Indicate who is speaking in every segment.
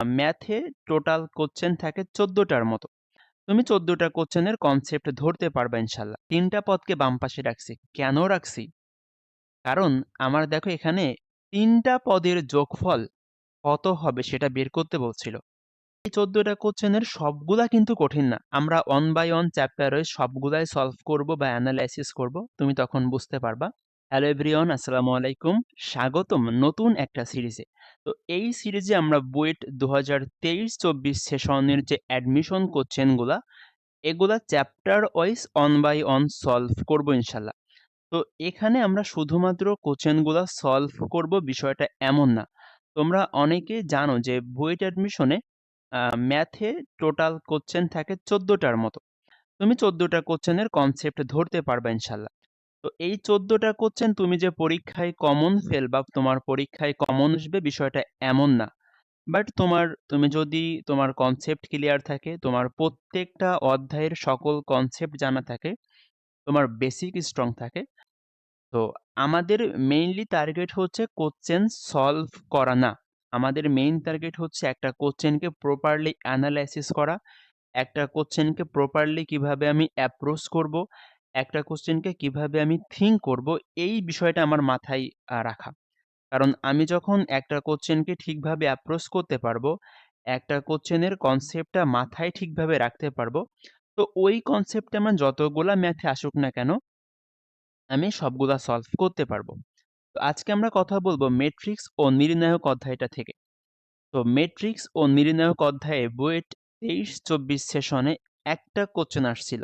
Speaker 1: ম্যাথে total question থাকে ১৪ টার মতো। তুমি ১৪ টা কোশ্চেনের কনসেপ্ট ধরতে পারবা ইনশাআল্লাহ। ৩ টা পদকে বাম পাশে রাখছি। কেন রাখছি? কারণ আমার দেখো এখানে ৩ টা পদের যোগফল কত হবে সেটা বের করতে বলছিল। এই ১৪ টা কোশ্চেনের সবগুলা কিন্তু কঠিন না। আমরা ওয়ান বাই ওয়ান চ্যাপ্টারে সবগুলাই সলভ করব বা অ্যানালাইসিস করব। তুমি তখন বুঝতে পারবা। হ্যালো এভরিওয়ান আসসালামু আলাইকুম। স্বাগতম নতুন একটা সিরিজে। তো এই সিরিজে আমরা বুয়েট ২০২৩-২৪ সেশনের যে অ্যাডমিশন কোশ্চেনগুলা, এগুলা chapter wise one by one solve করব ইনশাল্লাহ। তো এখানে আমরা শুধুমাত্র কোশ্চেনগুলা সলভ করব, বিষয়টা এমন না। তোমরা অনেকে জানো যে বুয়েট অ্যাডমিশনে ম্যাথে টোটাল কোশ্চেন থাকে চোদ্দোটার মতো। তুমি ১৪ টা কোশ্চেনের কনসেপ্ট ধরতে পারবে ইনশাল্লাহ। তো এই ১৪ টা কোশ্চেন তুমি যে পরীক্ষায় কমন ফেল বা তোমার পরীক্ষায় কমন আসবে বিষয়টা এমন না। বাট তোমার তুমি যদি তোমার কনসেপ্ট ক্লিয়ার থাকে, তোমার প্রত্যেকটা অধ্যায়ের সকল কনসেপ্ট জানা থাকে, তোমার বেসিক স্ট্রং থাকে। তো আমাদের মেইনলি টার্গেট হচ্ছে কোশ্চেন সলভ করা না। আমাদের মেইন টার্গেট হচ্ছে একটা কোশ্চেনকে প্রপারলি অ্যানালাইসিস করা, একটা কোশ্চেনকে প্রপারলি কীভাবে আমি অ্যাপ্রোচ করব, একটা কোশ্চেনকে কীভাবে আমি থিঙ্ক করব, এই বিষয়টা আমার মাথায় রাখা। কারণ আমি যখন একটা কোশ্চেনকে ঠিকভাবে অ্যাপ্রোচ করতে পারব, একটা কোশ্চেনের কনসেপ্টটা মাথায় ঠিকভাবে রাখতে পারব, তো ওই কনসেপ্টে আমার যতগুলা ম্যাথে আসুক না কেন, আমি সবগুলা সলভ করতে পারব। তো আজকে আমরা কথা বলব মেট্রিক্স ও নির্ণায়ক অধ্যায়টা থেকে। তো মেট্রিক্স ও নির্ণায়ক অধ্যায়ে বুয়েট ২৩-২৪ সেশনে একটা কোশ্চেন আসছিল।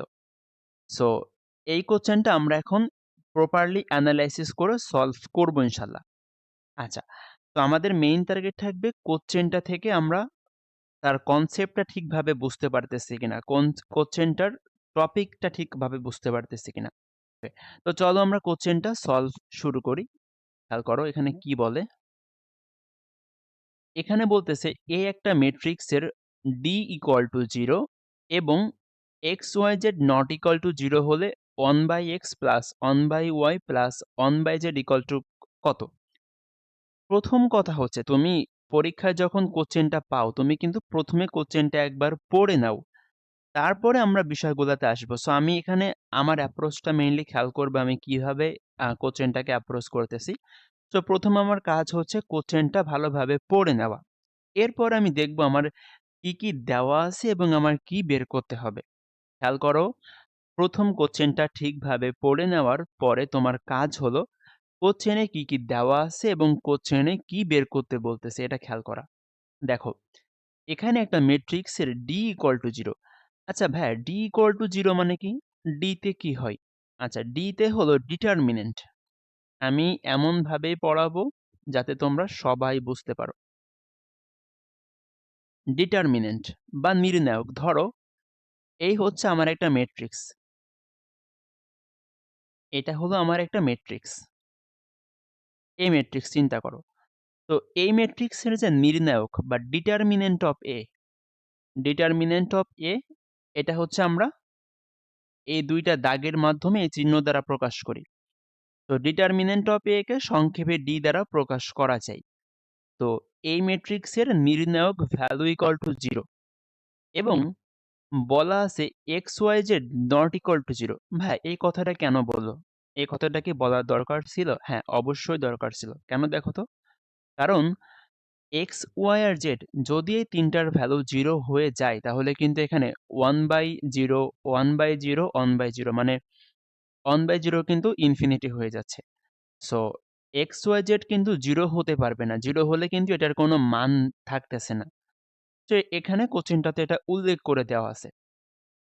Speaker 1: সো এই কোশ্চেনটা আমরা এখন প্রপারলি অ্যানালাইসিস করে সলভ করব ইনশাল্লাহ। আচ্ছা, তো আমাদের মেইন টার্গেট থাকবে কোশ্চেনটা থেকে আমরা তার কনসেপ্টটা ঠিকভাবে বুঝতে পারতেছি কিনা, কোন কোশ্চেনটার টপিকটা ঠিকভাবে বুঝতে পারতেছি কিনা। তো চলো আমরা কোশ্চেনটা সলভ শুরু করি। খেয়াল করো এখানে কি বলে? এখানে বলতেছে এ একটা ম্যাট্রিক্সের ডি ইকুয়াল টু জিরো এবং X Y Z not equal to zero হলে 1/x plus 1/y plus 1/z equal to কত? প্রথম কথা হচ্ছে তুমি পরীক্ষায় যখন কোশ্চেনটা পাও তুমি কিন্তু প্রথমে কোশ্চেনটা একবার পড়ে নাও। তারপরে আমরা বিষয়গুলোতে আসব। সো আমি এখানে আমার অ্যাপ্রোচটা মেইনলি খেয়াল করবে আমি কীভাবে কোশ্চেনটাকে অ্যাপ্রোচ করতেছি। সো প্রথম আমার কাজ হচ্ছে কোশ্চেনটা ভালোভাবে পড়ে নেওয়া। এরপর আমি দেখব আমার কি, কি দেওয়া আছে এবং আমার কি বের করতে হবে। খেয়াল করো প্রথম কোশ্চেনটা ঠিকভাবে পড়ে নেওয়ার পরে তোমার কাজ হলো কোশ্চেনে কি, কি দেওয়া আছে এবং কোশ্চেনে কি বের করতে বলতেছে এটা খেয়াল করা। দেখো এখানে একটা ম্যাট্রিক্সের d ইকুয়াল টু 0 আচ্ছা ভাইয়া d ইকুয়াল টু 0 মানে কি? d তে কি হয়? আচ্ছা d তে হলো ডিটারমিনেন্ট। আমি এমনভাবেই পড়াবো যাতে তোমরা সবাই বুঝতে পারো। ডিটারমিনেন্ট বা নির্ণায়ক ধরো এই হচ্ছে আমার একটা ম্যাট্রিক্স। এটা হলো আমার একটা ম্যাট্রিক্স। এই ম্যাট্রিক্স চিন্তা করো। তো এই ম্যাট্রিক্সের যে নির্ণায়ক বা determinant of A determinant of A এটা হচ্ছে আমরা এই দুইটা দাগের মাধ্যমে এই চিহ্ন দ্বারা প্রকাশ করি। তো ডিটারমিনেন্ট অফ এ কে সংক্ষেপে ডি দ্বারা প্রকাশ করা যায়। তো এই ম্যাট্রিক্সের নির্ণায়ক ভ্যালু ইকুয়াল টু জিরো এবং বলা আছে X Y Z not equal to zero ভাই এই কথাটা কেন বলল? এই কথাটা কি বলার দরকার ছিল? হ্যাঁ, অবশ্যই দরকার ছিল। কেন দেখো তো? কারণ এক্স, ওয়াই আর জেড যদি এই তিনটার ভ্যালু জিরো হয়ে যায় তাহলে কিন্তু এখানে 1/0, 1/0, 1/0 মানে 1/0 কিন্তু ইনফিনিটি হয়ে যাচ্ছে। সো এক্স, ওয়াই, জেড কিন্তু জিরো হতে পারবে না। জিরো হলে কিন্তু এটার কোনো মান থাকতেছে না। তো এখানে কোশ্চেনটাতে এটা উল্লেখ করে দেওয়া আছে।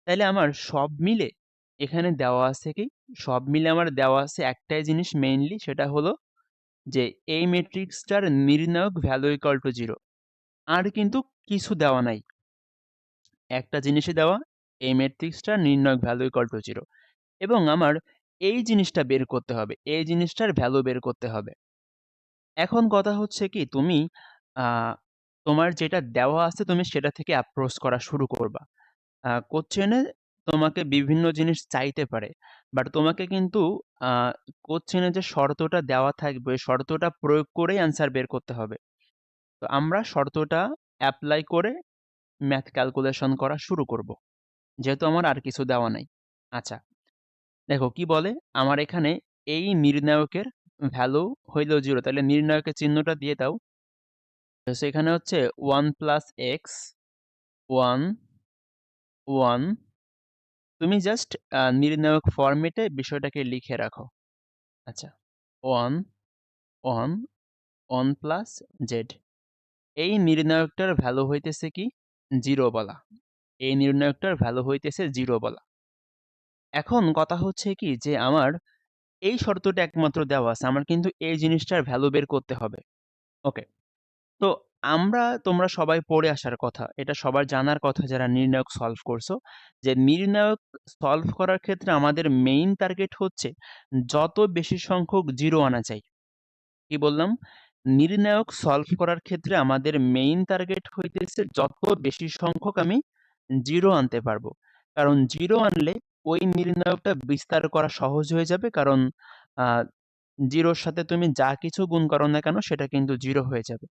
Speaker 1: তাহলে আমার সব মিলে এখানে দেওয়া আছে কি? সব মিলে আমার দেওয়া আছে একটাই জিনিস মেইনলি সেটা হলো যে এই ম্যাট্রিক্সটার নির্ণায়ক ভ্যালু ইকুয়াল টু 0 আর কিন্তু কিছু দেওয়া নাই। একটা জিনিসই দেওয়া, এই ম্যাট্রিক্সটার নির্ণায়ক ভ্যালু ইকুয়াল টু 0 এবং আমার এই জিনিসটা বের করতে হবে। এই জিনিসটার ভ্যালু বের করতে হবে। এখন কথা হচ্ছে কি, তুমি তোমার যেটা দেওয়া আছে তুমি সেটা থেকে অ্যাপ্রোচ করা শুরু করবা। আ কোশ্চেনে তোমাকে বিভিন্ন জিনিস চাইতে পারে। বাট তোমাকে কিন্তু আ কোশ্চেনে যে শর্তটা দেওয়া থাকবে, শর্তটা প্রয়োগ করেই অ্যান্সার বের করতে হবে। তো আমরা শর্তটা অ্যাপ্লাই করে ম্যাথ ক্যালকুলেশন করা শুরু করব। যেহেতু আমার আর কিছু দেওয়া নাই। আচ্ছা, দেখো কি বলে? আমার এখানে এই নির্ণায়কের ভ্যালু হইল জিরো তাহলে নির্ণায়কের চিহ্নটা দিয়ে দাও। সো এখানে হচ্ছে ওয়ান প্লাস এক্স 1 1 তুমি জাস্ট নির্ণায়ক ফরমেটে বিষয়টাকে লিখে রাখো। আচ্ছা 1 1 1 প্লাস জেড এই নির্ণায়কটার ভ্যালু হইতেছে কি? জিরো বলা। এই নির্ণায়কটার ভ্যালু হইতেছে জিরো বলা। এখন কথা হচ্ছে কি যে আমার এই শর্তটা একমাত্র দেওয়া আছে। আমার কিন্তু এই জিনিসটার ভ্যালু বের করতে হবে। ওকে। তো আমরা, তোমরা সবাই পড়ে আসার কথা। এটা সবার জানার কথা যারা নির্ণায়ক সলভ করছ। যে নির্ণায়ক সলভ করার ক্ষেত্রে আমাদের মেইন টার্গেট হচ্ছে যত বেশি সংখ্যক জিরো আনা যায়। কি বললাম? নির্ণায়ক সলভ করার ক্ষেত্রে আমাদের মেইন টার্গেট হইতেছে যত বেশি সংখ্যক আমি জিরো আনতে পারব। কারণ জিরো আনলে ওই নির্ণায়কটা বিস্তার করা সহজ হয়ে যাবে। কারণ আ 0 র সাথে তুমি যা কিছু গুণ করো না কেন, সেটা কিন্তু জিরো হয়ে যাবে।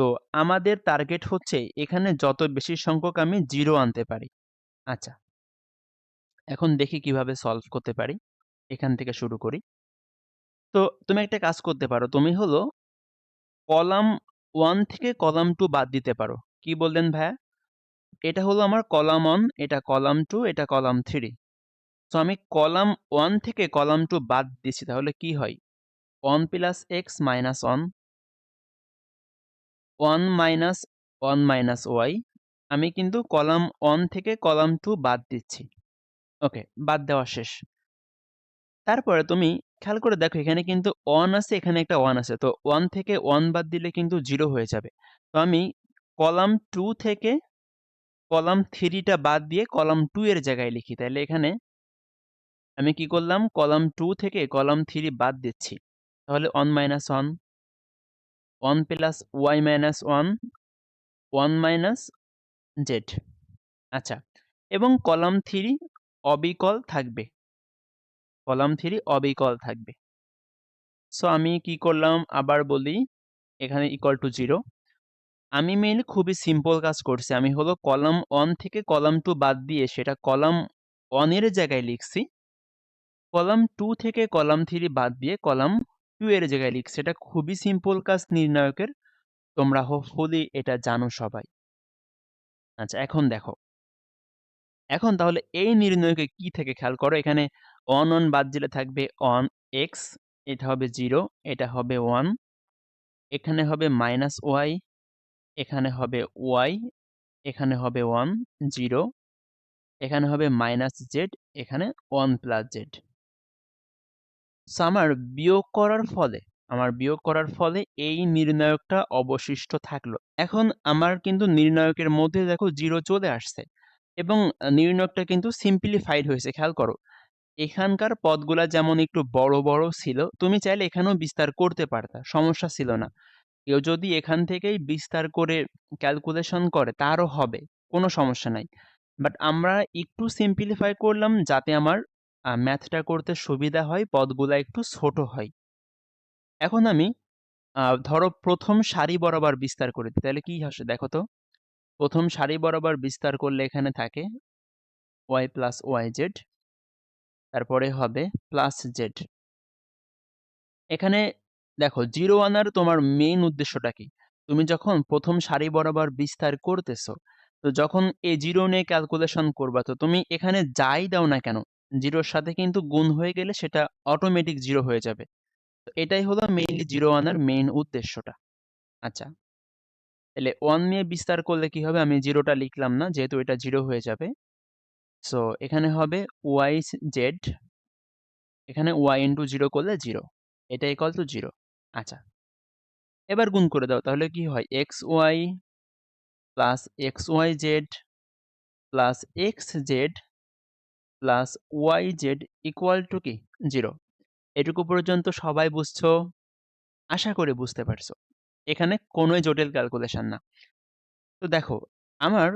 Speaker 1: তো আমাদের টার্গেট হচ্ছে এখানে যত বেশি সংখ্যক আমি জিরো আনতে পারি। আচ্ছা। এখন দেখি কীভাবে সলভ করতে পারি। এখান থেকে শুরু করি। তো তুমি একটা কাজ করতে পারো। তুমি হলো কলাম ওয়ান থেকে কলাম টু বাদ দিতে পারো। কি বললেন ভাইয়া? এটা হলো আমার কলাম 1, এটা কলাম টু এটা কলাম থ্রি তো আমি কলাম ওয়ান থেকে কলাম টু বাদ দিছি তাহলে কি হয়? One plus X minus 1 1 minus one minus Y আমি কিন্তু কলাম ওয়ান থেকে কলাম টু বাদ দিচ্ছি। ওকে, বাদ দেওয়া শেষ। তারপরে তুমি খেয়াল করে দেখো এখানে কিন্তু ওয়ান আছে, এখানে একটা ওয়ান আছে। তো ওয়ান থেকে ওয়ান বাদ দিলে কিন্তু জিরো হয়ে যাবে। তো আমি কলাম টু থেকে কলাম থ্রিটা বাদ দিয়ে কলাম টু এর জায়গায় লিখি। তাইলে এখানে আমি কি করলাম? কলাম টু থেকে কলাম থ্রি বাদ দিচ্ছি। তাহলে 1 minus 1 1 plus Y minus 1 1 minus Z আচ্ছা এবং কলাম থ্রি অবিকল থাকবে। কলাম থ্রি অবিকল থাকবে। সো আমি কি করলাম? আবার বলি, এখানে ইকুয়াল টু জিরো আমি মেইনলি খুবই সিম্পল কাজ করছি। আমি হলো কলাম ওয়ান থেকে কলাম টু বাদ দিয়ে সেটা কলাম ওয়ানের জায়গায় লিখছি। কলাম টু থেকে কলাম থ্রি বাদ দিয়ে কলাম টু এর জায়গায় লিখছি এটা খুবই সিম্পল কাজ, নির্ণায়কের। তোমরা হোপফুলি এটা জানো সবাই। আচ্ছা এখন দেখো। এখন তাহলে এই নির্ণয়কে কি থেকে খেয়াল করো? এখানে অন অন বাদ দিলে থাকবে অন এক্স এটা হবে জিরো এটা হবে ওয়ান এখানে হবে মাইনাস ওয়াই এখানে হবে ওয়াই এখানে হবে ওয়ান জিরো এখানে হবে মাইনাস জেড এখানে ওয়ান প্লাস জেড আমার বিয়োগ করার ফলে, আমার বিয়োগ করার ফলে এই নির্ণায়কটা অবশিষ্ট থাকল। এখন আমার কিন্তু নির্ণায়কের মধ্যে দেখো জিরো চলে আসছে এবং নির্ণায়কটা কিন্তু সিম্পলিফাইড হয়েছে, খেয়াল করো। এখানকার পদগুলা যেমন একটু বড় বড় ছিল, তুমি চাইলে এখানেও বিস্তার করতে পারতা, সমস্যা ছিল না। কেউ যদি এখান থেকেই বিস্তার করে ক্যালকুলেশন করে, তারও হবে, কোনো সমস্যা নাই। বাট আমরা একটু সিম্পলিফাই করলাম যাতে আমার ম্যাথটা করতে সুবিধা হয়, পদগুলা একটু ছোট হয়। এখন আমি ধরো প্রথম সারি বরাবর বিস্তার করে দিই, তাহলে কি আসে দেখো তো? প্রথম সারি বরাবর বিস্তার করলে এখানে থাকে ওয়াই প্লাস ওয়াই জেড তারপরে হবে প্লাস জেড এখানে দেখো জিরো আনার তোমার মেইন উদ্দেশ্যটা কি? তুমি যখন প্রথম সারি বরাবর বিস্তার করতেছো, তো যখন এই জিরো নিয়ে ক্যালকুলেশন করবা, তো তুমি এখানে যাই দাও না কেন জিরোর সাথে কিন্তু গুণ হয়ে গেলে সেটা অটোমেটিক জিরো হয়ে যাবে। তো এটাই হলো মেইনলি জিরো আনার মেইন উদ্দেশ্যটা। আচ্ছা। তাহলে ওয়ান নিয়ে বিস্তার করলে কি হবে? আমি জিরোটা লিখলাম না, যেহেতু এটা জিরো হয়ে যাবে। সো এখানে হবে ওয়াই জেড এখানে ওয়াই ইন্টু জিরো করলে জিরো এটা ইকাল টু জিরো আচ্ছা। এবার গুণ করে দাও, তাহলে কি হয়? X Y plus X Y Z plus X Z plus Y Z equal to কি? জিরো এটুকু পর্যন্ত সবাই বুঝছ? আশা করে বুঝতে পারছ। এখানে কোনোই জটিল ক্যালকুলেশন না। তো দেখো, আমার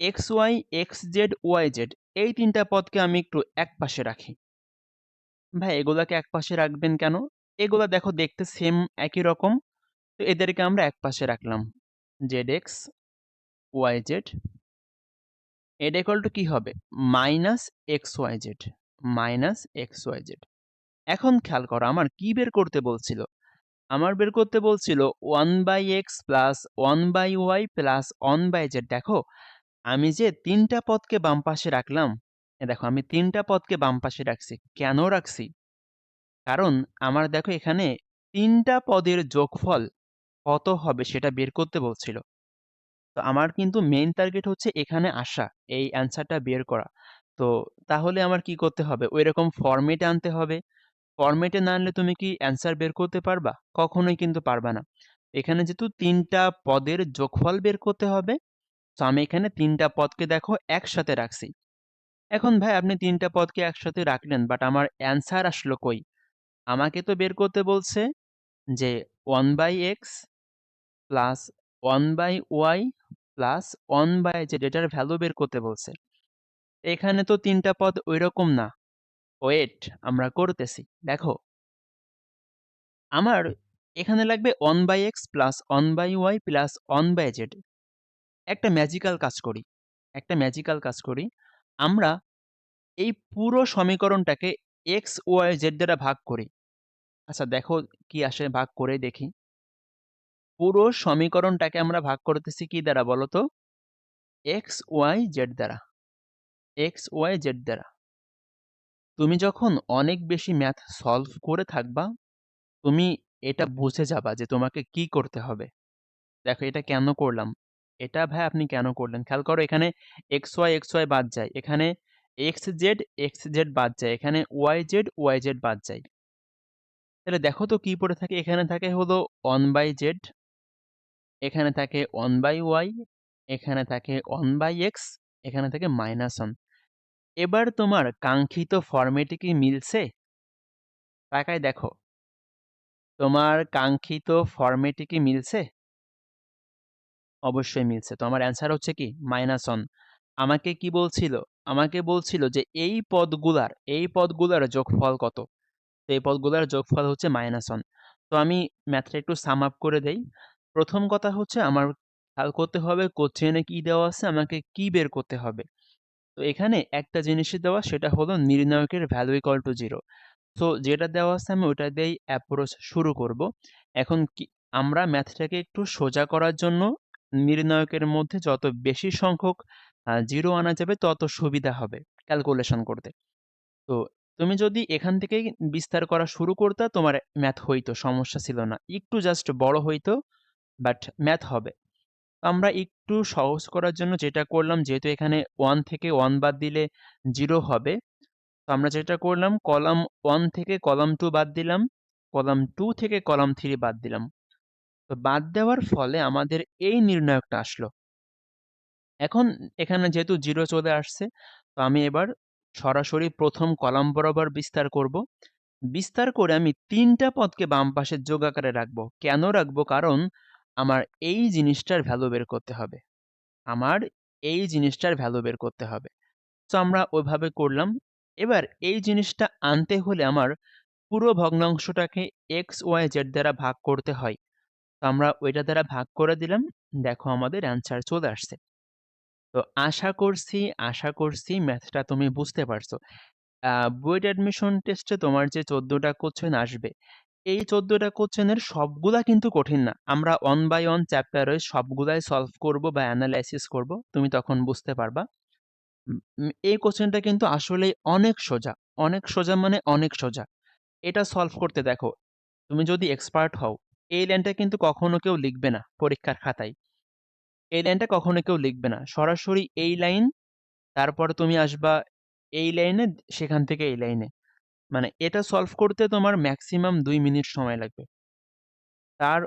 Speaker 1: X Y X Z Y Z এই তিনটা পদকে আমি একটু এক পাশে রাখি। ভাই, এগুলাকে এক পাশে রাখবেন কেন? এগুলা দেখো দেখতে সেম একই রকম। তো এদেরকে আমরা এক পাশে রাখলাম। জেড এক্স ওয়াই জেড এটা ইকুয়াল টু কি হবে? Minus X Y Z minus X Y Z এখন খেয়াল করো, আমার কি বের করতে বলছিল? আমার বের করতে বলছিল one by X plus one by Y plus one by Z দেখো, আমি যে তিনটা পদকে বাম পাশে রাখলাম দেখো, আমি তিনটা পদকে বাম পাশে রাখছি। কেন রাখছি? কারণ আমার দেখো এখানে তিনটা পদের যোগফল কত হবে সেটা বের করতে বলছিল। তো আমার কিন্তু মেইন টার্গেট হচ্ছে এখানে আসা, এই অ্যান্সারটা বের করা। তো তাহলে আমার কি করতে হবে? ওই রকম ফরম্যাটে আনতে হবে। ফরম্যাটে না আনলে তুমি কি অ্যান্সার বের করতে পারবা? কখনোই কিন্তু পারবা না। এখানে যেহেতু তিনটা পদের যোগফল বের করতে হবে, তো আমি এখানে তিনটা পদকে দেখো একসাথে রাখছি। এখন ভাই আপনি তিনটা পদকে একসাথে রাখলেন বাট আমার অ্যান্সার আসলো কই? আমাকে তো বের করতে বলছে যে one by X plus one by Y plus one by Z এটার ভ্যালু বের করতে বলছে। এখানে তো তিনটা পদ ওই রকম না। ওয়েট আমরা করতেছি। দেখো। আমার এখানে লাগবে one by X plus one by Y plus one by Z একটা ম্যাজিক্যাল কাজ করি। একটা ম্যাজিক্যাল কাজ করি। আমরা এই পুরো সমীকরণটাকে এক্স ওয়াই জেড দ্বারা ভাগ করি। আচ্ছা দেখো কি আসে, ভাগ করে দেখি। পুরো সমীকরণটাকে আমরা ভাগ করতেছি কি দ্বারা বলো তো এক্স ওয়াই জেড দ্বারা। এক্স ওয়াই জেড দ্বারা। তুমি যখন অনেক বেশি ম্যাথ সলভ করে থাকবা, তুমি এটা বুঝে যাবা যে তোমাকে কি করতে হবে। দেখো এটা কেন করলাম? এটা ভাই আপনি কেন করলেন? খেয়াল করো এখানে এক্স ওয়াই এক্স ওয়াই বাদ যায়। এখানে এক্স জেড এক্স জেড বাদ যায়। এখানে ওয়াই জেড ওয়াই জেড বাদ যায়। তাহলে দেখো তো কি পড়ে থাকে? এখানে থাকে হলো ওয়ান বাই জেড এখানে থাকে ওয়ান বাই ওয়াই এখানে থাকে ওয়ান বাই এক্স এখানে থাকে মাইনাস ওয়ান এবার তোমার কাঙ্ক্ষিত ফর্মেটে কি মিলছে? তাকায় দেখো। তোমার কাঙ্ক্ষিত ফর্মেটে কি মিলছে? অবশ্যই মিলছে। তো আমার অ্যান্সার হচ্ছে কি? মাইনাস ওয়ান আমাকে কি বলছিল? আমাকে বলছিল যে এই পদগুলার এই পদগুলার যোগফল কত? তো এই পদগুলার যোগফল হচ্ছে মাইনাস ওয়ান তো আমি ম্যাথটা একটু সাম আপ করে দেই। প্রথম কথা হচ্ছে আমার খেয়াল করতে হবে কোশ্চেনে কি দেওয়া আছে, আমাকে কি বের করতে হবে। তো এখানে একটা জিনিসই দেওয়া, সেটা হলো নির্ণায়কের ভ্যালু ইকল টু জিরো। তো যেটা দেওয়া আছে আমি ওটা দিয়েই অ্যাপ্রোচ শুরু করব। এখন কি, আমরা ম্যাথটাকে একটু সোজা করার জন্য নির্ণায়কের মধ্যে যত বেশি সংখ্যক জিরো আনা যাবে, তত সুবিধা হবে ক্যালকুলেশন করতে। তো তুমি যদি এখান থেকেই বিস্তার করা শুরু করতে, তোমার ম্যাথ হইতো, সমস্যা ছিল না। একটু জাস্ট বড় হইতো বাট ম্যাথ হবে। আমরা একটু সহজ করার জন্য যেটা করলাম, যেহেতু এখানে ওয়ান থেকে ওয়ান বাদ দিলে জিরো হবে, তো আমরা যেটা করলাম কলাম ওয়ান থেকে কলাম টু বাদ দিলাম কলাম টু থেকে কলাম থ্রি বাদ দিলাম। তো বাদ দেওয়ার ফলে আমাদের এই নির্ণায়কটা আসলো। এখন এখানে যেহেতু জিরো চলে আসছে, তো আমি এবার সরাসরি প্রথম কলাম বরাবর বিস্তার করব। বিস্তার করে আমি তিনটা পদকে বাম পাশে যোগ আকারে রাখব। কেন রাখব? কারণ আমার এই জিনিসটার ভ্যালু বের করতে হবে। আমার এই জিনিসটার ভ্যালু বের করতে হবে। তো আমরা ওইভাবে করলাম। এবার এই জিনিসটা আনতে হলে আমার পুরো ভগ্নাংশটাকে এক্স ওয়াই জেড দ্বারা ভাগ করতে হয়। তো আমরা ওইটা দ্বারা ভাগ করে দিলাম। দেখো আমাদের অ্যান্সার চলে আসছে। তো আশা করছি আশা করছি ম্যাথটা তুমি বুঝতে পারছ। বুয়েট অ্যাডমিশন টেস্টে তোমার যে চোদ্দটা কোশ্চেন আসবে এই চোদ্দটা কোশ্চেনের সবগুলা কিন্তু কঠিন না। আমরা ওয়ান বাই ওয়ান চ্যাপ্টারে সবগুলাই সলভ করব বা অ্যানালাইসিস করব, তুমি তখন বুঝতে পারবা। এই কোশ্চেনটা কিন্তু আসলে অনেক সোজা। অনেক সোজা মানে অনেক সোজা। এটা সলভ করতে দেখো, তুমি যদি এক্সপার্ট হও, এই লাইনটা কিন্তু কখনো কেউ লিখবে না পরীক্ষার খাতায়। এই লাইনটা কখনো কেউ লিখবে না। সরাসরি এই লাইন তারপর তুমি আসবা এই লাইনে সেখান থেকে এই লাইনে মানে এটা সলভ করতে তোমার ম্যাক্সিমাম দুই মিনিট সময় লাগবে। তার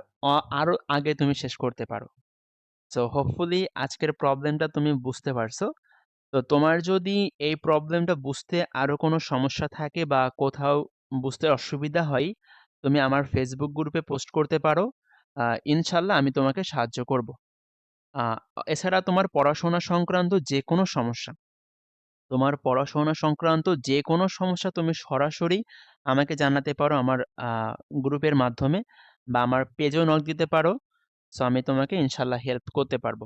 Speaker 1: আরও আগে তুমি শেষ করতে পারো। সো হোপফুলি আজকের প্রবলেমটা তুমি বুঝতে পারছ। তো তোমার যদি এই প্রবলেমটা বুঝতে আরও কোনো সমস্যা থাকে বা কোথাও বুঝতে অসুবিধা হয়, তুমি আমার ফেসবুক গ্রুপে পোস্ট করতে পারো। ইনশাল্লাহ আমি তোমাকে সাহায্য করব। এছাড়া তোমার পড়াশোনা সংক্রান্ত যে কোনো সমস্যা তোমার পড়াশোনা সংক্রান্ত যে কোনো সমস্যা তুমি সরাসরি আমাকে জানাতে পারো আমার গ্রুপের মাধ্যমে বা আমার পেজেও নক দিতে পারো সো আমি তোমাকে ইনশাল্লাহ হেল্প করতে পারব।